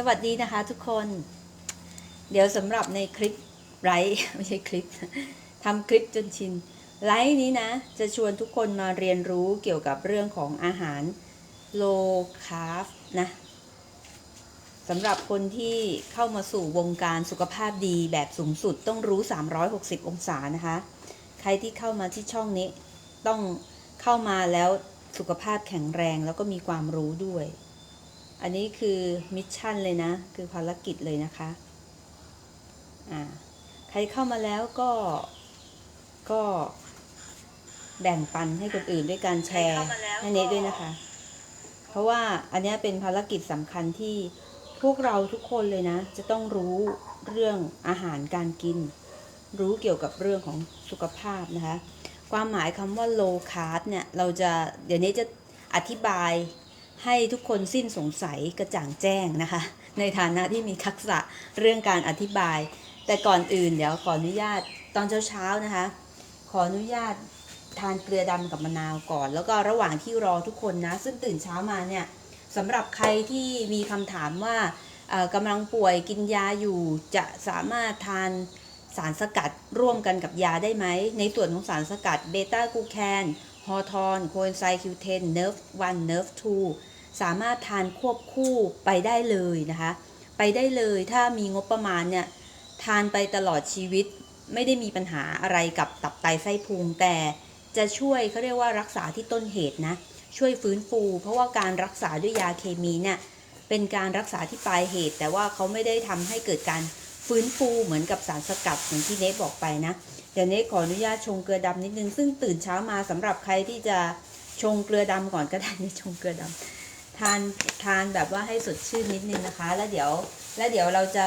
สวัสดีนะคะทุกคน เดี๋ยวสำหรับในคลิปไลฟ์ไม่ใช่คลิปทำคลิปจนชินไลฟ์นี้นะ จะชวนทุกคนมาเรียนรู้เกี่ยวกับเรื่องของอาหาร low carb นะสำหรับคนที่เข้ามาสู่วงการสุขภาพดีแบบสูงสุดต้องรู้ 360 องศานะคะ ใครที่เข้ามาที่ช่องนี้ ต้องเข้ามาแล้วสุขภาพแข็งแรงแล้วก็มีความรู้ด้วย อันนี้คือมิชชั่นเลยนะ คือภารกิจเลยนะคะ อ่า ใครเข้ามาแล้วก็ ก็แบ่งปันให้คนอื่นด้วยการแชร์ให้เนทด้วยนะคะ เพราะว่าอันเนี้ยเป็นภารกิจสำคัญที่พวกเราทุกคนเลยนะ จะต้องรู้เรื่องอาหารการกิน รู้เกี่ยวกับเรื่องของสุขภาพนะคะ ความหมายคำว่า low carb เนี่ย เราจะเดี๋ยวนี้จะอธิบาย ให้ทุกคนสิ้นสงสัยกระจ่างแจ้งนะคะ ในฐานะที่มีทักษะเรื่องการอธิบาย แต่ก่อนอื่นเดี๋ยวขออนุญาตตอนเช้าๆนะคะ ขออนุญาตทานเกลือดำกับมะนาวก่อน แล้วก็ระหว่างที่รอทุกคนนะ ซึ่งตื่นเช้ามาเนี่ยสำหรับใครที่มีคำถามว่ากำลังป่วยกินยาอยู่จะสามารถทานสารสกัดร่วมกันกับยาได้ไหม ในส่วนของสารสกัดเบต้ากูแคนฮอร์ทอนโคเอนไซคิวเทนเนิร์ฟ1เนิร์ฟ2 สามารถทานควบคู่ไปได้เลยนะคะ ไปได้เลยถ้ามีงบประมาณเนี่ยทานไปตลอดชีวิตไม่ได้มีปัญหาอะไรกับตับไตไส้พุงแต่จะช่วยเขาเรียกว่ารักษาที่ต้นเหตุนะ ช่วยฟื้นฟู เพราะว่าการรักษาด้วยยาเคมีเนี่ยเป็นการรักษาที่ปลายเหตุ แต่ว่าเขาไม่ได้ทำให้เกิดการฟื้นฟูเหมือนกับสารสกัดอย่างที่เนทบอกไปนะเดี๋ยวเนทขออนุญาตชงเกลือดำนิดนึงซึ่งตื่นเช้ามาสำหรับใครที่จะชงเกลือดำก่อนก็ได้นี่ชงเกลือดำ ทานทานแบบว่าให้สดชื่นนิดนึงนะคะ แล้วเดี๋ยวแล้วเดี๋ยวเราจะ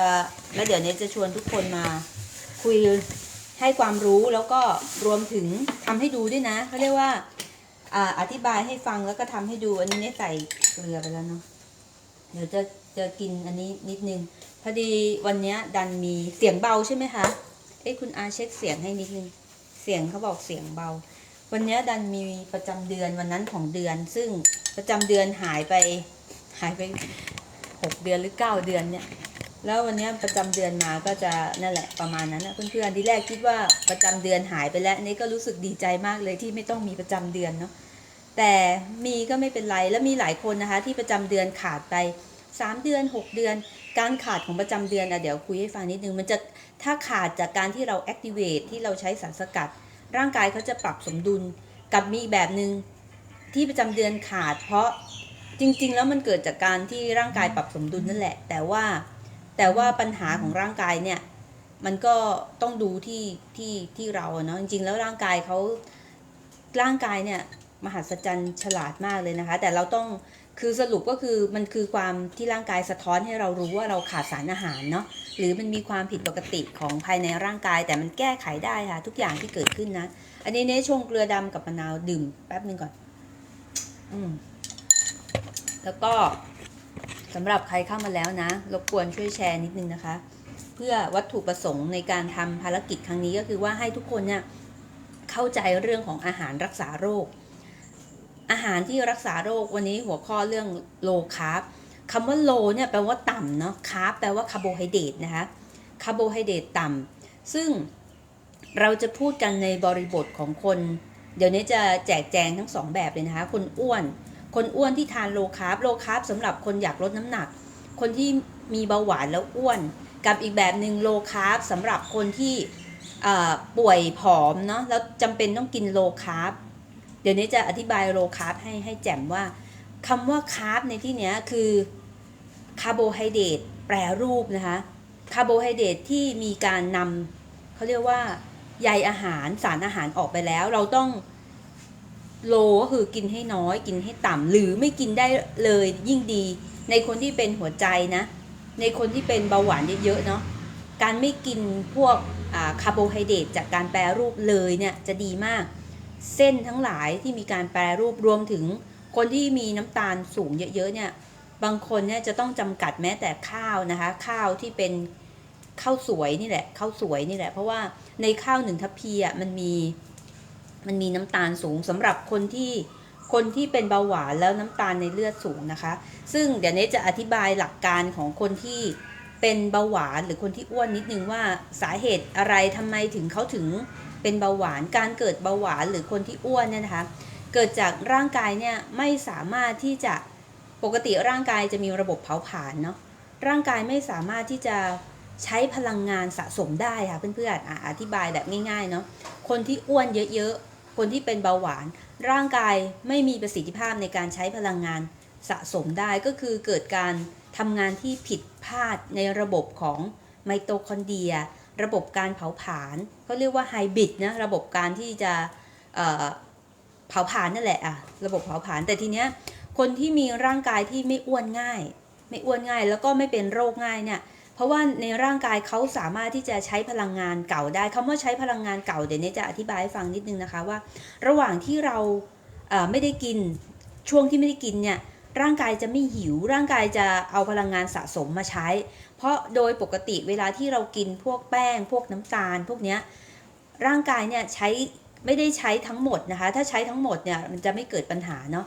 แล้วเดี๋ยวเนทจะชวนทุกคนมาคุยให้ความรู้แล้วก็รวมถึงทำให้ดูด้วยนะเขาเรียกว่าอ่าอธิบายให้ฟังแล้วก็ทำให้ดูอันนี้เนทใส่เกลือไปแล้วเนาะเดี๋ยวจะจะกินอันนี้นิดนึงพอดีวันเนี้ยดันมีเสียงเบาใช่ไหมคะเอ้ยคุณอาเช็คเสียงให้นิดนึงเสียงเขาบอกเสียงเบา วันนี้ดันมีประจำเดือนวันนั้นของเดือน ซึ่งประจำเดือนหายไป หายไปหกเดือนหรือเก้าเดือนเนี่ย แล้ววันนี้ประจำเดือนมาก็จะนั่นแหละประมาณนั้นนะเพื่อนๆที่แรกคิดว่าประจำเดือนหายไปแล้วนี่ก็รู้สึกดีใจมากเลยที่ไม่ต้องมีประจำเดือนเนาะแต่มีก็ไม่เป็นไรแล้วมีหลายคนนะคะ ที่ประจำเดือนขาดไป 3 เดือน 6 เดือน การขาดของประจำเดือนอะเดี๋ยวคุยให้ฟังนิดนึงมันจะถ้าขาดจากการที่เรา activate ที่เราใช้สารสกัด ร่างกายเขาจะปรับสมดุลกับมีอีกแบบหนึ่งที่ประจำเดือนขาด เพราะจริง ๆ แล้วมันเกิดจากการที่ร่างกายปรับสมดุลนั่นแหละ แต่ว่าแต่ว่าปัญหาของร่างกายเนี่ยมันก็ต้องดูที่ที่ที่เราเนาะจริง ๆ แล้วร่างกายเขาร่างกายเนี่ยมหัศจรรย์ฉลาดมากเลยนะคะ แต่เราต้อง คือสรุปก็คือมันคือความที่ร่างกายสะท้อนให้เรารู้ว่าเราขาดสารอาหารเนาะหรือมันมีความผิดปกติของภายในร่างกาย แต่มันแก้ไขได้ค่ะ ทุกอย่างที่เกิดขึ้นนะ อันนี้เนชงเกลือดำกับมะนาวดื่มแป๊บนึงก่อน อืมแล้วก็สำหรับใครเข้ามาแล้วนะ รบกวนช่วยแชร์นิดนึงนะคะ เพื่อวัตถุประสงค์ในการทำภารกิจครั้งนี้ก็คือว่าให้ทุกคนเนี่ยเข้าใจเรื่องของอาหารรักษาโรค อาหารที่รักษาโรควันนี้หัวข้อเรื่องโลคาร์บคำว่าโลเนี่ยแปลว่าต่ำเนาะคาร์บแปลว่าคาร์โบไฮเดรตนะคะคาร์โบไฮเดรตต่ำซึ่งเราจะพูดกันในบริบทของคน เดี๋ยวนี้จะแจกแจงทั้งสองแบบเลยนะคะ คนอ้วน คนอ้วนที่ทานโลคาร์บโลคาร์บสำหรับคนอยากลดน้ำหนัก คนที่มีเบาหวานแล้วอ้วน กับอีกแบบหนึ่งโลคาร์บสำหรับคนที่ป่วยผอมเนาะแล้วจำเป็นต้องกินโลคาร์บ เดี๋ยวนี้จะอธิบายโลคาร์บให้ให้แจ่มว่าคำว่าคาร์บในที่เนี้ยคือคาร์โบไฮเดรตแปรรูปนะคะคาร์โบไฮเดรตที่มีการนำเขาเรียกว่าใยอาหารสารอาหารออกไปแล้ว เราต้องโลก็คือกินให้น้อยกินให้ต่ำหรือไม่กินได้เลยยิ่งดี ในคนที่เป็นหัวใจนะ ในคนที่เป็นเบาหวานเยอะๆเนาะการไม่กินพวกคาร์โบไฮเดรตจากการแปรรูปเลยเนี่ยจะดีมาก เส้นทั้งหลายที่มีการแปรรูปรวมถึงคนที่มีน้ำตาลสูงเยอะๆเนี่ยบางคนเนี่ยจะต้องจำกัดแม้แต่ข้าวนะคะ ข้าวที่เป็นข้าวสวยนี่แหละข้าวสวยนี่แหละ เพราะว่าในข้าวหนึ่งทัพพีอะมันมีมันมีน้ำตาลสูงสำหรับคนที่คนที่เป็นเบาหวานแล้วน้ำตาลในเลือดสูงนะคะ ซึ่งเดี๋ยวนี้จะอธิบายหลักการของคนที่เป็นเบาหวานหรือคนที่อ้วนนิดนึงว่าสาเหตุอะไรทำไมถึงเขาถึง เป็นเบาหวาน การเกิดเบาหวานหรือคนที่อ้วนเนี่ยนะคะ เกิดจากร่างกายเนี่ยไม่สามารถที่จะปกติร่างกายจะมีระบบเผาผลาญเนาะ ร่างกายไม่สามารถที่จะใช้พลังงานสะสมได้ค่ะเพื่อนๆอะอธิบายแบบง่ายๆเนาะ คนที่อ้วนเยอะๆ คนที่เป็นเบาหวาน ร่างกายไม่มีประสิทธิภาพในการใช้พลังงานสะสมได้ก็คือเกิดการทำงานที่ผิดพลาดในระบบของไมโตคอนเดรีย ระบบการเผาผลาญเขาเรียกว่าไฮบริดนะระบบการที่จะเผาผลาญนั่นแหละอะระบบเผาผลาญแต่ทีเนี้ยคนที่มีร่างกายที่ไม่อ้วนง่าย ไม่อ้วนง่าย แล้วก็ไม่เป็นโรคง่ายเนี่ยเพราะว่าในร่างกายเขาสามารถที่จะใช้พลังงานเก่าได้คำว่าใช้พลังงานเก่าเดี๋ยวนี้จะอธิบายให้ฟังนิดนึงนะคะว่า ระหว่างที่เราเไม่ได้กินช่วงที่ไม่ได้กินเนี่ยร่างกายจะไม่หิวร่างกายจะเอาพลังงานสะสมมาใช้ เพราะโดยปกติเวลาที่เรากินพวกแป้ง พวกน้ำตาล พวกเนี้ยร่างกายเนี่ยใช้ไม่ได้ใช้ทั้งหมดนะคะ ถ้าใช้ทั้งหมดเนี่ยมันจะไม่เกิดปัญหาเนาะ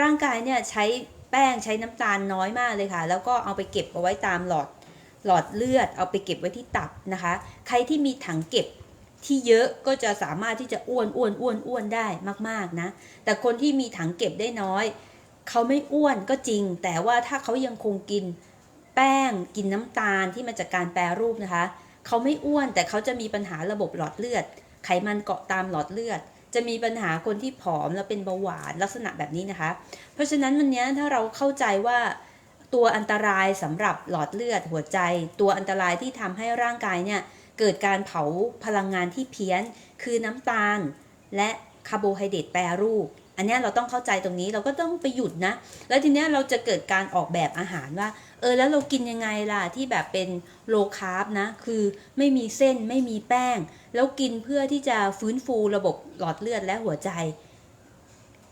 ร่างกายเนี่ยใช้แป้งใช้น้ำตาลน้อยมากเลยค่ะ แล้วก็เอาไปเก็บเอาไว้ตามหลอดหลอดเลือด เอาไปเก็บไว้ที่ตับนะคะ ใครที่มีถังเก็บที่เยอะก็จะสามารถที่จะอ้วนอ้วนอ้วนอ้วนได้มากๆนะ แต่คนที่มีถังเก็บได้น้อย เขาไม่อ้วนก็จริง แต่ว่าถ้าเขายังคงกิน แป้งกินน้ำตาลที่มาจากการแปรรูปนะคะ เขาไม่อ้วนแต่เขาจะมีปัญหาระบบหลอดเลือด ไขมันเกาะตามหลอดเลือด จะมีปัญหาคนที่ผอมแล้วเป็นเบาหวานลักษณะแบบนี้นะคะ เพราะฉะนั้นวันนี้ถ้าเราเข้าใจว่าตัวอันตรายสำหรับหลอดเลือดหัวใจ ตัวอันตรายที่ทำให้ร่างกายเนี่ยเกิดการเผาพลังงานที่เพี้ยน คือน้ำตาล และคาร์โบไฮเดรตแปรรูป อันนี้เราต้องเข้าใจตรงนี้เราก็ต้องไปหยุดนะ แล้วทีนี้เราจะเกิดการออกแบบอาหารว่า เออแล้วเรากินยังไงล่ะที่แบบเป็นโลคาร์บนะ คือไม่มีเส้นไม่มีแป้ง แล้วกินเพื่อที่จะฟื้นฟูระบบหลอดเลือดและหัวใจ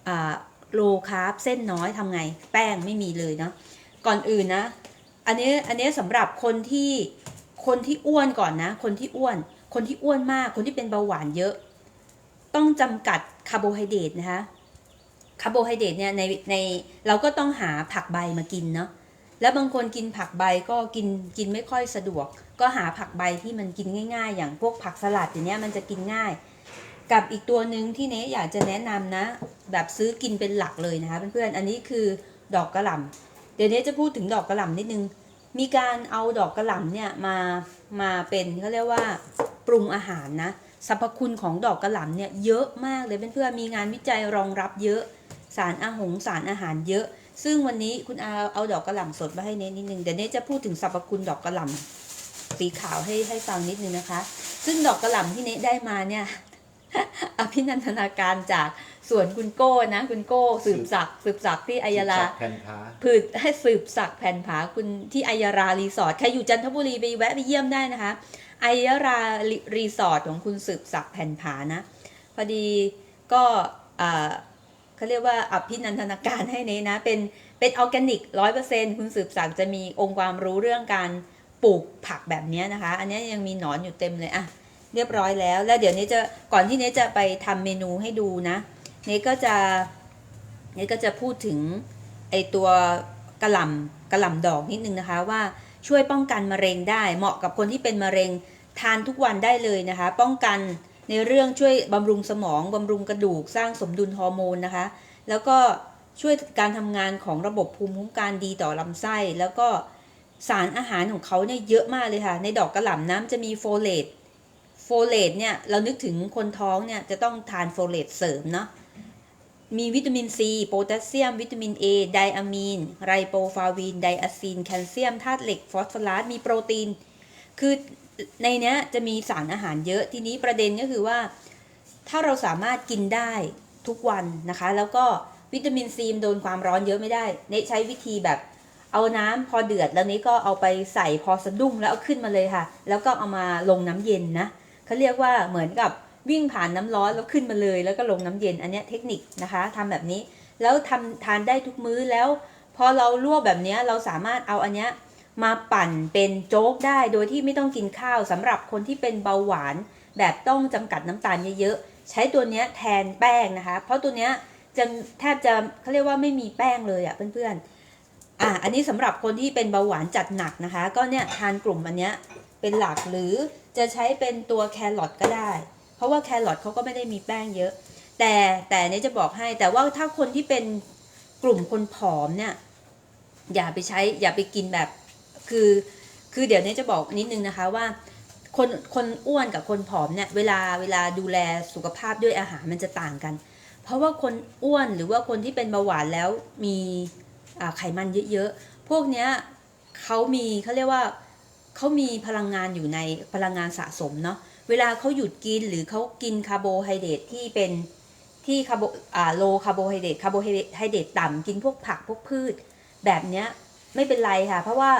อ่าโลคาร์บเส้นน้อยทำไง แป้งไม่มีเลยเนาะก่อนอื่นนะ อันนี้อันนี้สำหรับคนที่คนที่อ้วนก่อนนะ คนที่อ้วน คนที่อ้วนมาก คนที่เป็นเบาหวานเยอะ ต้องจำกัดคาร์โบไฮเดรตนะคะคาร์โบไฮเดรตเนี่ยในในเราก็ต้องหาผักใบมากินเนาะ แล้วบางคนกินผักใบก็กินกินไม่ค่อยสะดวก ก็หาผักใบที่มันกินง่าย ๆ อย่างพวกผักสลัดอย่างเนี้ยมันจะกินง่าย กับอีกตัวหนึ่งที่เนอยากจะแนะนำนะ แบบซื้อกินเป็นหลักเลยนะคะเพื่อนๆอันนี้คือดอกกระหล่ำเดี๋ยวเนี้จะพูดถึงดอกกระหล่ำนิดนึงมีการเอาดอกกระหล่ำเนี่ยมามาเป็นเขาเรียกว่าปรุงอาหารนะสรรพคุณของดอกกระหล่ำเนี่ยเยอะมากเลยเพื่อนๆมีงานวิจัยรองรับเยอะ สารอาหงสารอาหารเยอะ ซึ่งวันนี้คุณอาเอาดอกกระหล่ำสดมาให้เนทนิดนึงเดี๋ยวเนทจะพูดถึงสรรพคุณดอกกระหล่ำสีขาวให้ให้ฟังนิดนึงนะคะ ซึ่งดอกกระหล่ำที่เนทได้มาเนี่ยอภินันทนาการจากสวนคุณโก้นะคุณโก้สืบศักดิ์สืบศักดิ์ที่อัยยาลาแผ่นพ้าพืชให้สืบศักดิ์แผ่นผาคุณที่อัยยารารีสอร์ทใครอยู่จันทบุรีไปแวะไปเยี่ยมได้นะคะอัยยารารีสอร์ทของคุณสืบศักดิ์แผ่นผานะ พอดีก็อ่า เขาเรียกว่าอภินันทนาการให้เนนะ เป็นเป็นออร์แกนิกร้อยเปอร์เซ็นต์คุณสืบศักจะมีองค์ความรู้เรื่องการปลูกผักแบบนี้นะคะ อันนี้ยังมีหนอนอยู่เต็มเลยอะเรียบร้อยแล้ว แล้วเดี๋ยวนี้จะก่อนที่เนจะไปทำเมนูให้ดูนะเนก็จะเนก็จะพูดถึงไอตัวกระหล่ำกระหล่ำดอกนิดนึงนะคะว่าช่วยป้องกันมะเร็งได้เหมาะกับคนที่เป็นมะเร็งทานทุกวันได้เลยนะคะ ป้องกัน ในเรื่องช่วยบำรุงสมองบำรุงกระดูกสร้างสมดุลฮอร์โมนนะคะ แล้วก็ช่วยการทำงานของระบบภูมิคุ้มกันดีต่อลำไส้ แล้วก็สารอาหารของเขาเนี่ยเยอะมากเลยค่ะ ในดอกกระหล่ำน้ำจะมีโฟเลตโฟเลตเนี่ยเรานึกถึงคนท้องเนี่ยจะต้องทานโฟเลตเสริมเนาะมีวิตามินซีโพแทสเซียม วิตามิน A ไดอะมีน ไรโบฟาวิน ไดอะซีน แคลเซียม ธาตุเหล็ก ฟอสฟอรัส มีโปรตีน คือ ในเนี้ยจะมีสารอาหารเยอะทีนี้ประเด็นก็คือว่า ถ้าเราสามารถกินได้ทุกวันนะคะ แล้วก็วิตามินซีมโดนความร้อนเยอะไม่ได้เนใช้วิธีแบบเอาน้ำพอเดือดแล้วนี้ก็เอาไปใส่พอสะดุ้งแล้วเอาขึ้นมาเลยค่ะ แล้วก็เอามาลงน้ำเย็นนะเขาเรียกว่าเหมือนกับวิ่งผ่านน้ำร้อนแล้วขึ้นมาเลย แล้วก็ลงน้ำเย็นอันเนี้ยเทคนิคนะคะทำแบบนี้แล้วทำทานได้ทุกมื้อแล้ว พอเราลวกแบบเนี้ยเราสามารถเอาอันเนี้ย มาปั่นเป็นโจ๊กได้โดยที่ไม่ต้องกินข้าวสำหรับคนที่เป็นเบาหวาน แบบต้องจำกัดน้ำตาลเยอะๆ ใช้ตัวเนี้ยแทนแป้งนะคะ เพราะตัวเนี้ยจะแทบจะเขาเรียกว่าไม่มีแป้งเลยอะเพื่อนๆ อะอันนี้สำหรับคนที่เป็นเบาหวานจัดหนักนะคะ ก็เนี่ยทานกลุ่มอันเนี้ยเป็นหลักหรือจะใช้เป็นตัวแครอทก็ได้ เพราะว่าแครอทเขาก็ไม่ได้มีแป้งเยอะ แต่แต่เนี้จะบอกให้แต่ว่าถ้าคนที่เป็นกลุ่มคนผอมเนี่ยอย่าไปใช้อย่าไปกินแบบ คือ คือเดี๋ยวนี้จะบอกนิดนึงนะคะว่าคนคนอ้วนกับคนผอมเนี่ยเวลาเวลาดูแลสุขภาพด้วยอาหารมันจะต่างกัน เพราะว่าคนอ้วนหรือว่าคนที่เป็นเบาหวานแล้วมีไขมันเยอะๆ พวกเนี้ยเขามีเขาเรียกว่าเขามีพลังงานอยู่ในพลังงานสะสมเนาะเวลาเขาหยุดกินหรือเขากินคาร์โบไฮเดรตที่เป็นที่คาร์โบอ่าโลคาร์โบไฮเดรตคาร์โบไฮเดรตต่ำกินพวกผักพวกพืช แบบเนี้ยไม่เป็นไรค่ะ เพราะว่า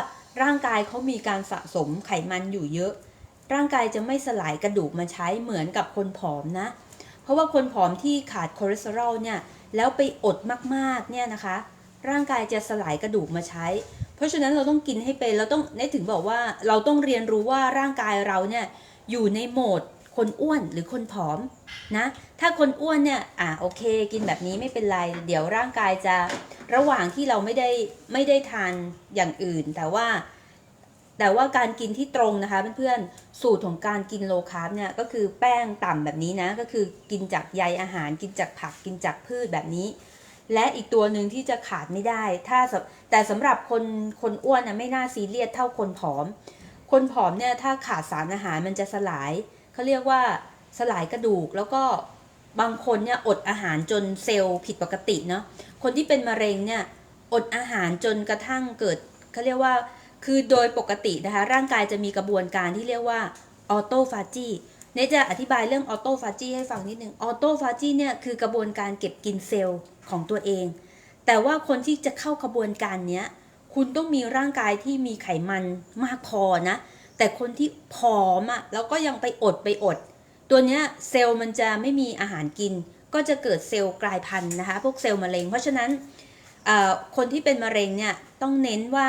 ร่างกายเขามีการสะสมไขมันอยู่เยอะ ร่างกายจะไม่สลายกระดูกมาใช้เหมือนกับคนผอมนะ เพราะว่าคนผอมที่ขาดคอเลสเตอรอลเนี่ยแล้วไปอดมากๆเนี่ยนะคะ ร่างกายจะสลายกระดูกมาใช้ เพราะฉะนั้นเราต้องกินให้เป็นเราต้องนี่ถึงบอกว่าเราต้องเรียนรู้ว่าร่างกายเราเนี่ยอยู่ในโหมด คนอ้วนหรือคนผอมนะถ้าคนอ้วนเนี่ยอะโอเค กินแบบนี้ไม่เป็นไร เดี๋ยวร่างกายจะระหว่างที่เราไม่ได้ไม่ได้ทานอย่างอื่น แต่ว่า แต่ว่าการกินที่ตรงนะคะเพื่อนๆสูตรของการกินโลคาร์บเนี่ยก็คือแป้งต่ำแบบนี้นะ ก็คือกินจากใยอาหาร กินจากผักกินจากพืชแบบนี้ และอีกตัวหนึ่งที่จะขาดไม่ได้ ถ้าแต่สำหรับคนคนอ้วนนะไม่น่าซีเรียสเท่าคนผอม คนผอมเนี่ยถ้าขาดสารอาหารมันจะสลาย เขาเรียกว่าสลายกระดูกแล้วก็บางคนเนี่ยอดอาหารจนเซลล์ผิดปกติเนาะคนที่เป็นมะเร็งเนี่ยอดอาหารจนกระทั่งเกิดเขาเรียกว่าคือโดยปกตินะคะร่างกายจะมีกระบวนการที่เรียกว่าออโตฟาจีเนจะอธิบายเรื่องออโตฟาจีให้ฟังนิดนึงออโตฟาจีเนี่ยคือกระบวนการเก็บกินเซลล์ของตัวเอง แต่ว่าคนที่จะเข้ากระบวนการเนี้ยคุณต้องมีร่างกายที่มีไขมันมากพอนะ แต่คนที่ผอมอะ่ะแล้วก็ยังไปอดไปอด ตัวเนี้ยเซลล์มันจะไม่มีอาหารกิน ก็จะเกิดเซลล์กลายพันธุ์นะคะ พวกเซลล์มะเร็ง เพราะฉะนั้นเอ่อคนที่เป็นมะเร็งเนี่ยต้องเน้นว่า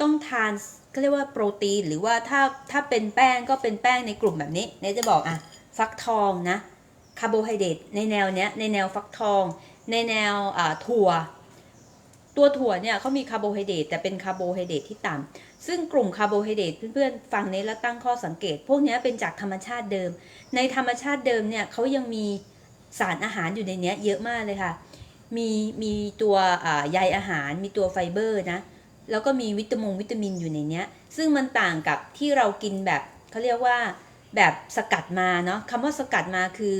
ต้องทานก็เรียกว่าโปรตีน หรือว่าถ้าถ้าเป็นแป้งก็เป็นแป้งในกลุ่มแบบนี้เนี่ยจะบอกอะฟักทองนะคาร์โบไฮเดรตในแนวเนี้ยในแนวฟักทอง ในแนวถั่ว ตัวถั่วเนี่ยเขามีคาร์โบไฮเดรตแต่เป็นคาร์โบไฮเดรตที่ต่ำซึ่งกลุ่มคาร์โบไฮเดรตเพื่อนๆฟังนี้แล้วตั้งข้อสังเกต พวกนี้เป็นจากธรรมชาติเดิม ในธรรมชาติเดิมเนี่ยเขายังมีสารอาหารอยู่ในนี้เยอะมากเลยค่ะ มีมีตัวใยอาหาร มีตัวไฟเบอร์นะแล้วก็มีวิตามินวิตามินอยู่ในนี้ซึ่งมันต่างกับที่เรากินแบบเขาเรียกว่าแบบสกัดมาเนาะคำว่าสกัดมาคือ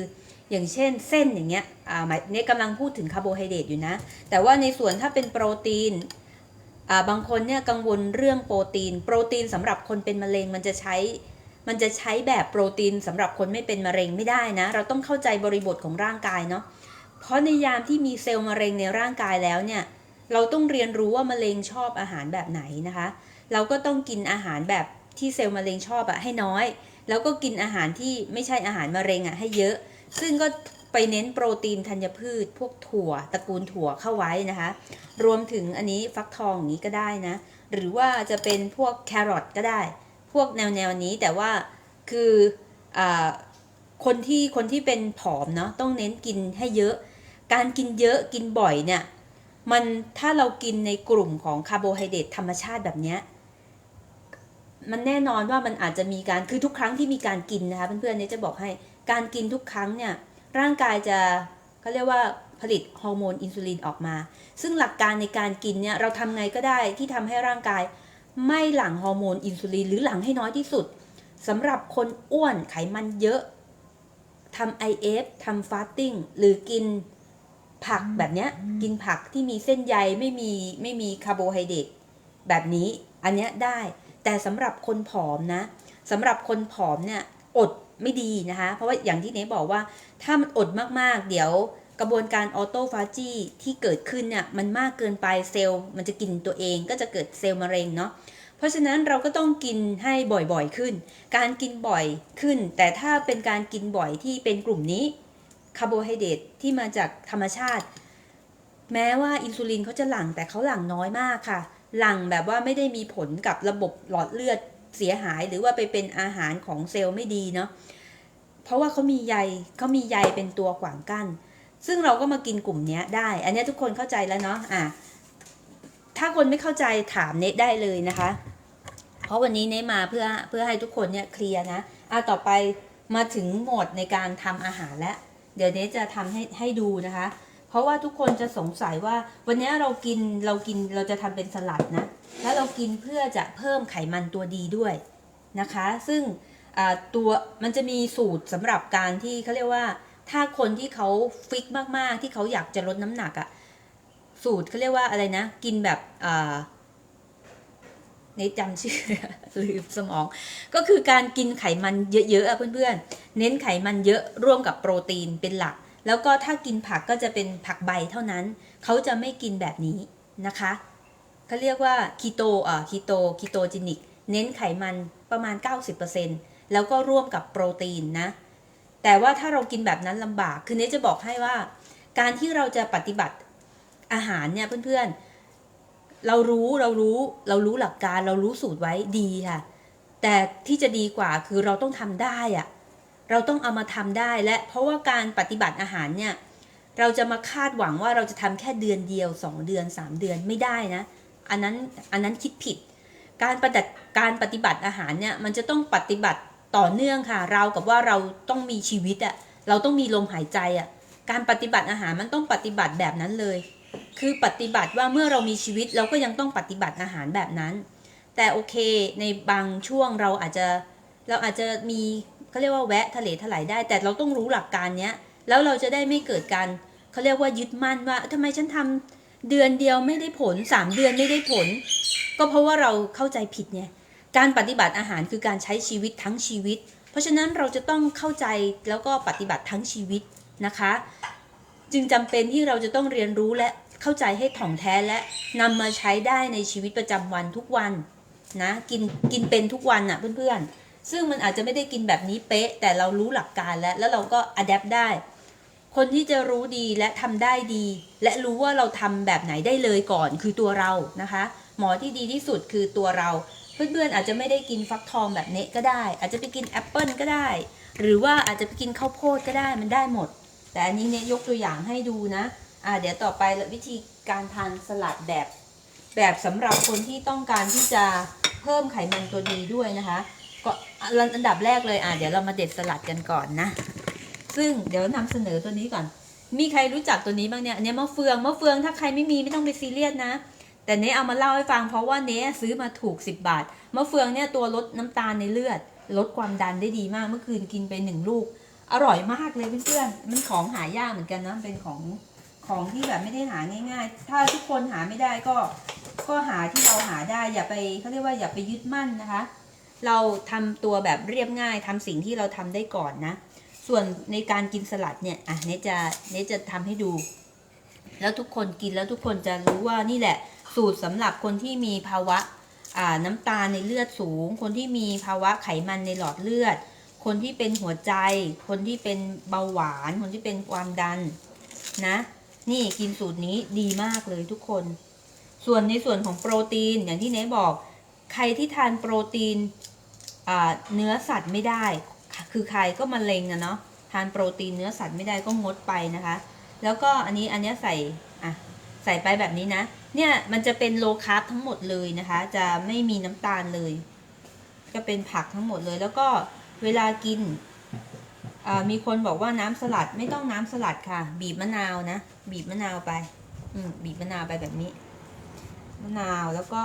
อย่างเช่นเส้นอย่างเงี้ยอ่าหมายเนี่ยกำลังพูดถึงคาร์โบไฮเดรตอยู่นะ แต่ว่าในส่วนถ้าเป็นโปรตีนอ่าบางคนเนี่ยกังวลเรื่องโปรตีน โปรตีนสำหรับคนเป็นมะเร็งมันจะใช้ มันจะใช้แบบโปรตีนสำหรับคนไม่เป็นมะเร็งไม่ได้นะ เราต้องเข้าใจบริบทของร่างกายเนาะ เพราะในยามที่มีเซลล์มะเร็งในร่างกายแล้วเนี่ย เราต้องเรียนรู้ว่ามะเร็งชอบอาหารแบบไหนนะคะ เราก็ต้องกินอาหารแบบที่เซลล์มะเร็งชอบอะให้น้อย แล้วก็กินอาหารที่ไม่ใช่อาหารมะเร็งอะให้เยอะ ซึ่งก็ไปเน้นโปรตีนธัญพืช พวกถั่วตระกูลถั่วเข้าไว้นะคะ รวมถึงอันนี้ฟักทองอย่างนี้ก็ได้นะ หรือว่าจะเป็นพวกแครอทก็ได้ พวกแนวแนวนี้แต่ว่าคืออคนที่คนที่เป็นผอมเนาะต้องเน้นกินให้เยอะ การกินเยอะกินบ่อยเนี่ยมันถ้าเรากินในกลุ่มของคาร์โบไฮเดรตธรรมชาติแบบเนี้ยมันแน่นอนว่ามันอาจจะมีการคือทุกครั้งที่มีการกินนะคะเพื่อนๆเนี่ยจะบอกให้ การกินทุกครั้งเนี่ยร่างกายจะเขาเรียกว่าผลิตฮอร์โมนอินซูลินออกมา ซึ่งหลักการในการกินเนี่ยเราทำไงก็ได้ที่ทำให้ร่างกาย ไม่หลั่งฮอร์โมนอินซูลินหรือหลั่งให้น้อยที่สุดสำหรับคนอ้วนไขมันเยอะทำ IF ทำฟาสติ้งหรือกินผักแบบเนี้ยกินผักที่มีเส้นใยไม่มีไม่มีคาร์โบไฮเดรตแบบนี้อันเนี้ยได้ แต่สำหรับคนผอมนะสำหรับคนผอมเนี่ยอด ไม่ดีนะคะ เพราะว่าอย่างที่เนบอกว่าถ้ามันอดมากๆ เดี๋ยวกระบวนการออโตฟาจีที่เกิดขึ้นเนี่ยมันมากเกินไปเซลล์มันจะกินตัวเองก็จะเกิดเซลล์มะเร็งเนาะเพราะฉะนั้นเราก็ต้องกินให้บ่อยๆขึ้น การกินบ่อยขึ้น แต่ถ้าเป็นการกินบ่อยที่เป็นกลุ่มนี้คาร์โบไฮเดรตที่มาจากธรรมชาติ แม้ว่าอินซูลินเขาจะหลั่งแต่เขาหลั่งน้อยมากค่ะ หลั่งแบบว่าไม่ได้มีผลกับระบบหลอดเลือด เสียหายหรือว่าไปเป็นอาหารของเซลล์ไม่ดีเนาะเพราะว่าเขามีใยเขามีใยเป็นตัวขวางกั้น ซึ่งเราก็มากินกลุ่มนี้ได้ อันนี้ทุกคนเข้าใจแล้วเนาะอะถ้าคนไม่เข้าใจถามเนทได้เลยนะคะ เพราะวันนี้เนทมาเพื่อเพื่อให้ทุกคนเนี่ยเคลียร์นะอะต่อไปมาถึงโหมดในการทำอาหารแล้วเดี๋ยวเนทจะทำให้ให้ดูนะคะ เพราะว่าทุกคนจะสงสัยว่าวันนี้เรากินเรากินเราจะทำเป็นสลัดนะ แล้วเรากินเพื่อจะเพิ่มไขมันตัวดีด้วยนะคะ ซึ่งตัวมันจะมีสูตรสำหรับการที่เขาเรียกว่า ถ้าคนที่เขาฟิกมากๆ ที่เขาอยากจะลดน้ำหนักอะสูตรเขาเรียกว่าอะไรนะ กินแบบในจำชื่อลืมสมอง ก็คือการกินไขมันเยอะๆอะเพื่อนๆ เน้นไขมันเยอะร่วมกับโปรตีนเป็นหลัก แล้วก็ถ้ากินผักก็จะเป็นผักใบเท่านั้น เขาจะไม่กินแบบนี้นะคะ เขาเรียกว่าคีโตอ่าคีโตคีโตจินิก เน้นไขมันประมาณ 90%แล้วก็ร่วมกับโปรตีนนะ แต่ว่าถ้าเรากินแบบนั้นลำบาก คือเนจะบอกให้ว่า การที่เราจะปฏิบัติอาหารเนี่ยเพื่อนๆ เรารู้เรารู้เรารู้หลักการเรารู้สูตรไว้ดีค่ะ แต่ที่จะดีกว่าคือเราต้องทำได้อะเราต้องเอามาทำได้และเพราะว่าการปฏิบัติอาหารเนี่ยเราจะมาคาดหวังว่าเราจะทำแค่เดือนเดียว 2 เดือน 3 เดือนไม่ได้นะ อันนั้นอันนั้นคิดผิด การปฏิบัติการปฏิบัติอาหารเนี่ยมันจะต้องปฏิบัติต่อเนื่องค่ะ เรากับว่าเราต้องมีชีวิตอะเราต้องมีลมหายใจอะการปฏิบัติอาหารมันต้องปฏิบัติแบบนั้นเลย คือปฏิบัติว่าเมื่อเรามีชีวิตเราก็ยังต้องปฏิบัติอาหารแบบนั้น แต่โอเคในบางช่วงเราอาจจะเราอาจจะมีเขาเรียกว่าแวะทะเลถลายได้ แต่เราต้องรู้หลักการเนี้ยแล้วเราจะได้ไม่เกิดการเขาเรียกว่ายึดมั่นว่าทำไมฉันทำ เดือนเดียวไม่ได้ผล3เดือนไม่ได้ผล ก็เพราะว่าเราเข้าใจผิดไงการปฏิบัติอาหารคือการใช้ชีวิตทั้งชีวิต เพราะฉะนั้นเราจะต้องเข้าใจแล้วก็ปฏิบัติทั้งชีวิตนะคะ จึงจำเป็นที่เราจะต้องเรียนรู้และเข้าใจให้ถ่องแท้และนำมาใช้ได้ในชีวิตประจำวันทุกวันนะกินกินเป็นทุกวันอะเพื่อนๆซึ่งมันอาจจะไม่ได้กินแบบนี้เป๊ะ แต่เรารู้หลักการแล้วแล้วเราก็อัดแอปได้ คนที่จะรู้ดีและทำได้ดี และรู้ว่าเราทำแบบไหนได้เลยก่อนคือตัวเรานะคะ หมอที่ดีที่สุดคือตัวเรา เพื่อนๆอาจจะไม่ได้กินฟักทองแบบเนะก็ได้ อาจจะไปกินแอปเปิลก็ได้ หรือว่าอาจจะไปกินข้าวโพดก็ได้มันได้หมด แต่อันนี้เนะยกตัวอย่างให้ดูนะอ่าเดี๋ยวต่อไปวิธีการทานสลัดแบบ แบบสำหรับคนที่ต้องการที่จะเพิ่มไขมันตัวดีด้วยนะคะก็อันดับแรกเลยอะเดี๋ยวเรามาเด็ดสลัดกันก่อนนะ ซึ่งเดี๋ยวนำเสนอตัวนี้ก่อน มีใครรู้จักตัวนี้บ้างเนี่ยอันนี้มะเฟืองมะเฟืองถ้าใครไม่มีไม่ต้องไปซีเรียสนะ แต่เน้เอามาเล่าให้ฟังเพราะว่าเน้ซื้อมาถูก 10 บาทมะเฟืองเนี่ยตัวลดน้ำตาลในเลือด ลดความดันได้ดีมากเมื่อคืนกินไปหนึ่งลูก อร่อยมากเลยเพื่อนๆมันของหายากเหมือนกันนะเป็นของของที่แบบไม่ได้หาง่าย ๆ ถ้าทุกคนหาไม่ได้ก็ก็หาที่เราหาได้อย่าไปเขาเรียกว่าอย่าไปยึดมั่นนะคะ เราทำตัวแบบเรียบง่ายทำสิ่งที่เราทำได้ก่อนนะ ส่วนในการกินสลัดเนี่ยอะเนจะเนจะทำให้ดู แล้วทุกคนกินแล้วทุกคนจะรู้ว่านี่แหละ สูตรสำหรับคนที่มีภาวะอ่าน้ำตาลในเลือดสูง คนที่มีภาวะไขมันในหลอดเลือด คนที่เป็นหัวใจ คนที่เป็นเบาหวาน คนที่เป็นความดันนะ นี่กินสูตรนี้ดีมากเลยทุกคน ส่วนในส่วนของโปรตีนอย่างที่เนบอก ใครที่ทานโปรตีนเนื้อสัตว์ไม่ได้ คือใครก็มะเร็งนะเนาะทานโปรตีนเนื้อสัตว์ไม่ได้ก็งดไปนะคะ แล้วก็อันนี้อันนี้ใส่อะใส่ไปแบบนี้นะ เนี่ยมันจะเป็นโลคาร์บทั้งหมดเลยนะคะ จะไม่มีน้ำตาลเลย ก็เป็นผักทั้งหมดเลย แล้วก็เวลากินมีคนบอกว่าน้ำสลัดไม่ต้องน้ำสลัดค่ะ บีบมะนาวนะ บีบมะนาวไป อืบีบมะนาวไปแบบนี้ มะนาวแล้วก็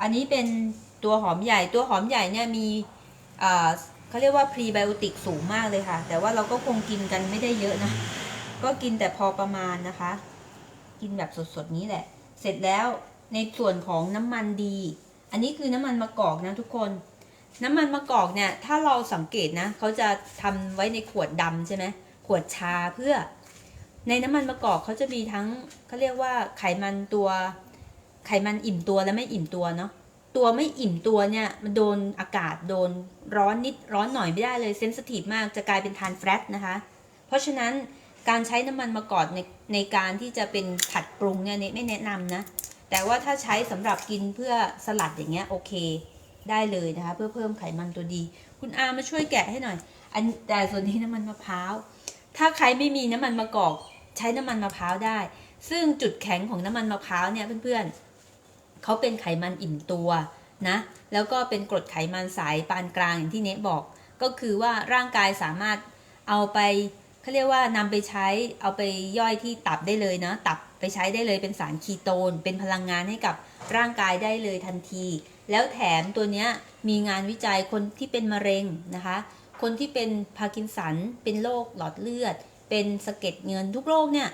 อันนี้เป็นตัวหอมใหญ่ตัวหอมใหญ่เนี่ยมีอ่า เขาเรียกว่าพรีไบโอติกสูงมากเลยค่ะ แต่ว่าเราก็คงกินกันไม่ได้เยอะนะ ก็กินแต่พอประมาณนะคะ กินแบบสดๆนี้แหละ เสร็จแล้วในส่วนของน้ำมันดี อันนี้คือน้ำมันมะกอกนะทุกคน น้ำมันมะกอกเนี่ย ถ้าเราสังเกตนะเขาจะทำไว้ในขวดดำใช่ไหมขวดชาเพื่อ ในน้ำมันมะกอกเขาจะมีทั้งเขาเรียกว่าไขมันตัว ไขมันอิ่มตัวและไม่อิ่มตัวเนาะ ตัวไม่อิ่มตัวเนี่ยมันโดนอากาศโดนร้อนนิดร้อนหน่อยไม่ได้เลยเซนสทีฟมากจะกลายเป็นทานแฟตนะคะ เพราะฉะนั้นการใช้น้ำมันมะกอกในในการที่จะเป็นผัดปรุงเนี่ยไม่แนะนำนะ แต่ว่าถ้าใช้สำหรับกินเพื่อสลัดอย่างเงี้ยโอเคได้เลยนะคะ เพื่อเพิ่มไขมันตัวดี คุณอามาช่วยแกะให้หน่อย อันแต่ส่วนนี้น้ำมันมะพร้าว ถ้าใครไม่มีน้ำมันมะกอก ใช้น้ำมันมะพร้าวได้ ซึ่งจุดแข็งของน้ำมันมะพร้าวเนี่ยเพื่อนๆ เขาเป็นไขมันอิ่มตัวนะแล้วก็เป็นกรดไขมันสายปานกลางอย่างที่เนทบอก ก็คือว่าร่างกายสามารถเอาไปเขาเรียกว่านำไปใช้เอาไปย่อยที่ตับได้เลยนะตับไปใช้ได้เลยเป็นสารคีโตน เป็นพลังงานให้กับร่างกายได้เลยทันที แล้วแถมตัวเนี้ยมีงานวิจัยคนที่เป็นมะเร็งนะคะ คนที่เป็นพาร์กินสัน เป็นโรคหลอดเลือด เป็นสะเก็ดเงินทุกโรคเนี่ย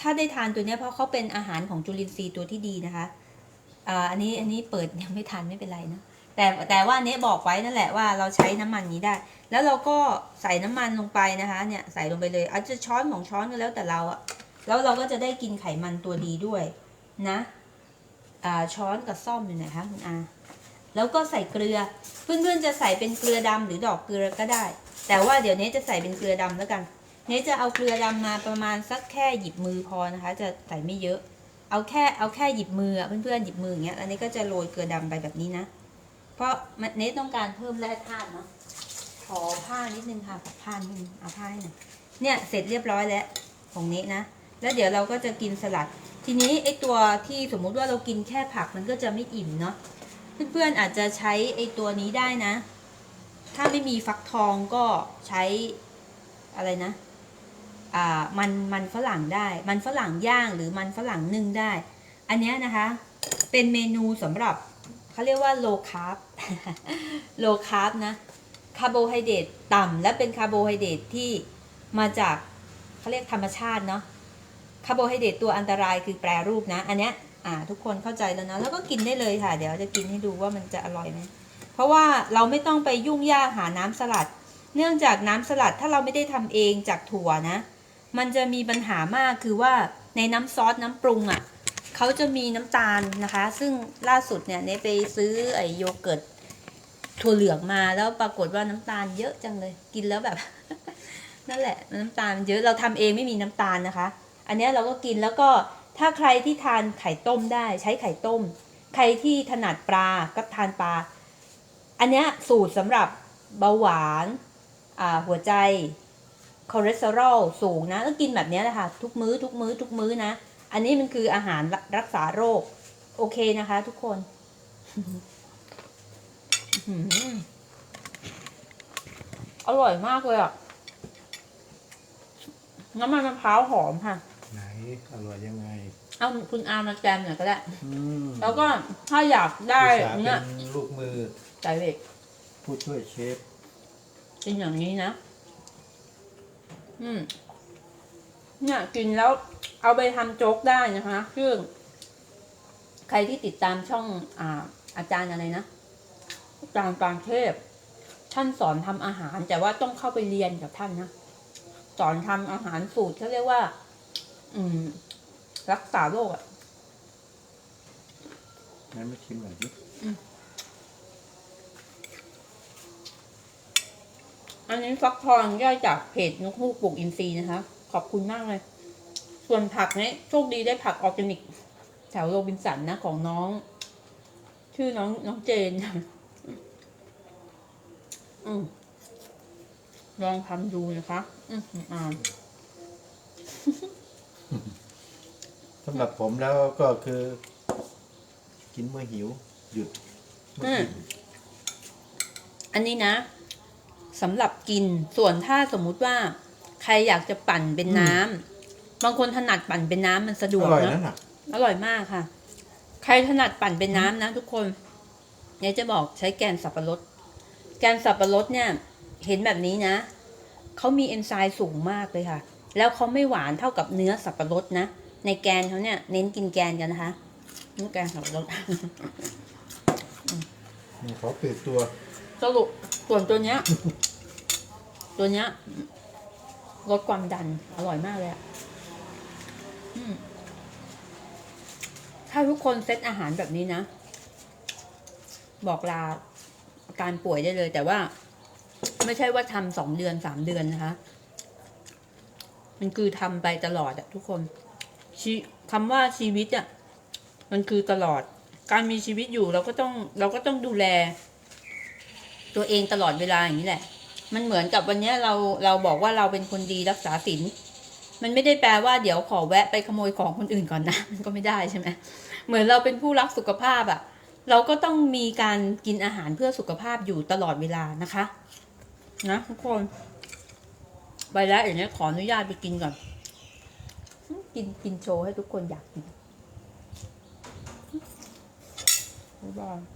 ถ้าได้ทานตัวเนี้ยเพราะเขาเป็นอาหารของจุลินทรีย์ตัวที่ดีนะคะ อันนี้อันนี้เปิดยังไม่ทันไม่เป็นไรนะแต่แต่ว่าเนี้ยบอกไว้นั่นแหละว่าเราใช้น้ำมันนี้ได้ แล้วเราก็ใส่น้ำมันลงไปนะคะเนี่ยใส่ลงไปเลยอาจจะช้อนของช้อนก็แล้วแต่เราอะแล้วเราก็จะได้กินไขมันตัวดีด้วยนะช้อนกับซ่อมอยู่ไหนคะคุณอาแล้วก็ใส่เกลือเพื่อนๆจะใส่เป็นเกลือดำหรือดอกเกลือก็ได้ แต่ว่าเดี๋ยวนี้จะใส่เป็นเกลือดำแล้วกันเนี้จะเอาเกลือดำมาประมาณสักแค่หยิบมือพอนะคะ จะใส่ไม่เยอะ เอาแค่เอาแค่หยิบมืออะเพื่อนๆหยิบมืออย่างเงี้ย อันนี้ก็จะโรยเกลือดำไปแบบนี้นะ เพราะมันเนทต้องการเพิ่มแร่ธาตุเนาะ ขอผ้านิดนึงค่ะผ้านิดนึงเอาผ้าให้หน่อยเนี่ยเสร็จเรียบร้อยแล้วของเนทนะ แล้วเดี๋ยวเราก็จะกินสลัด ทีนี้ไอตัวที่สมมุติว่าเรากินแค่ผักมันก็จะไม่อิ่มเนาะ เพื่อนๆอาจจะใช้ไอตัวนี้ได้นะ ถ้าไม่มีฟักทองก็ใช้อะไรนะ มันมันฝรั่งได้ มันฝรั่งย่างหรือมันฝรั่งนึ่งได้ อันนี้นะคะ เป็นเมนูสำหรับเขาเรียกว่า low carb low carb นะคาร์โบไฮเดรตต่ำและเป็นคาร์โบไฮเดรตที่มาจากเขาเรียกธรรมชาติเนาะคาร์โบไฮเดรตตัวอันตรายคือแปรรูปนะ อันเนี้ยอ่าทุกคนเข้าใจแล้วนะแล้วก็กินได้เลยค่ะ เดี๋ยวจะกินให้ดูว่ามันจะอร่อยไหมเพราะว่าเราไม่ต้องไปยุ่งยากหาน้ำสลัด เนื่องจากน้ำสลัดถ้าเราไม่ได้ทำเองจากถั่วนะ มันจะมีปัญหามากคือว่าในน้ำซอสน้ำปรุงอะ่ะเขาจะมีน้ำตาลนะคะ ซึ่งล่าสุดเนี่ยเนไปซื้อไอโยเกิร์ตถั่วเหลืองมาแล้วปรากฏว่าน้ำตาลเยอะจังเลย กินแล้วแบบ นั่นแหละ น้ำตาลเยอะเราทำเองไม่มีน้ำตาลนะคะ อันนี้เราก็กินแล้วก็ถ้าใครที่ทานไข่ต้มได้ใช้ไข่ต้ม ใครที่ถนัดปลาก็ทานปลา อันนี้สูตรสำหรับเบาหวานอ่าหัวใจ คอเลสเตอรอลสูงนะก็กินแบบนี้แหละค่ะทุกมื้อทุกมื้อทุกมื้อนะ อันนี้มันคืออาหารรักษาโรค โอเคนะคะ ทุกคนอื้อหืออร่อยมากเลยอะ น้ำมันมะพร้าวหอมค่ะ ไหน อร่อยยังไง เอาคุณอามาแจมหน่อยก็ได้อืมแล้วก็ถ้าอยากได้อุตส่าห์เนี่ยเป็นลูกมือใส่เล็กผู้ช่วยเชฟกินอย่างนี้นะ อืม เนี่ยกินแล้วเอาไปทำโจ๊กได้นะคะซึ่งใครที่ติดตามช่องอ่า อาจารย์อะไรนะอาจารย์ปางเทพ ท่านสอนทำอาหาร แต่ว่าต้องเข้าไปเรียนกับท่านนะสอนทำอาหารสูตรเขาเรียกว่า อืม รักษาโรคอะงั้นมาชิมหน่อยดิ อันนี้ฟักทองย่อยจากเพจนกฮูกปลูกอินทรีย์นะคะ ขอบคุณมากเลย ส่วนผักนี้โชคดีได้ผักออร์แกนิก แถวโรบินสันนะของน้อง ชื่อน้องน้องเจน อืมลองทำดูนะคะอืมอ่าสำหรับผมแล้วก็คือ กินเมื่อหิว หยุดเมื่อกินอันนี้นะ สำหรับกิน ส่วนถ้าสมมุติว่าใครอยากจะปั่นเป็นน้ำบางคนถนัดปั่นเป็นน้ำมันสะดวอกร่อยนะนั่นน่ะอร่อยมากค่ะ ใครถนัดปั่นเป็นน้ำนะทุกคนเนี่ยจะบอกใช้แกนสับปะรด แกนสับปะรดเนี่ย เห็นแบบนี้นะเขามีเอนไซม์สูงมากเลยค่ะ แล้วเขาไม่หวานเท่ากับเนื้อสับปะรดนะ ในแกนเขาเนี่ยเน้นกินแกนกันนะคะนี่แกนสับปะรด ขอเปลี่ยนตัว สรุปส่วนตัวเนี้ย ตัวเนี้ยลดความดัน อร่อยมากเลยอะถ้าทุกคนเซตอาหารแบบนี้นะ บอกลาอาการป่วยได้เลย แต่ว่า ไม่ใช่ว่าทำสองเดือนสามเดือนนะคะ มันคือทำไปตลอดอะทุกคนชีคำว่าชีวิตอะมันคือตลอด การมีชีวิตอยู่เราก็ต้องเราก็ต้องดูแล ตัวเองตลอดเวลาอย่างนี้แหละ มันเหมือนกับวันนี้เราเราบอกว่าเราเป็นคนดีรักษาศีลมันไม่ได้แปลว่าเดี๋ยวขอแวะไปขโมยของคนอื่นก่อนนะ มันก็ไม่ได้ใช่ไหมเหมือนเราเป็นผู้รักสุขภาพอะเราก็ต้องมีการกินอาหารเพื่อสุขภาพอยู่ตลอดเวลานะคะ นะทุกคน ไปแล้วอย่างนี้ขออนุญาตไปกินก่อน กินกินโชว์ให้ทุกคนอยากกินบ๊ายบาย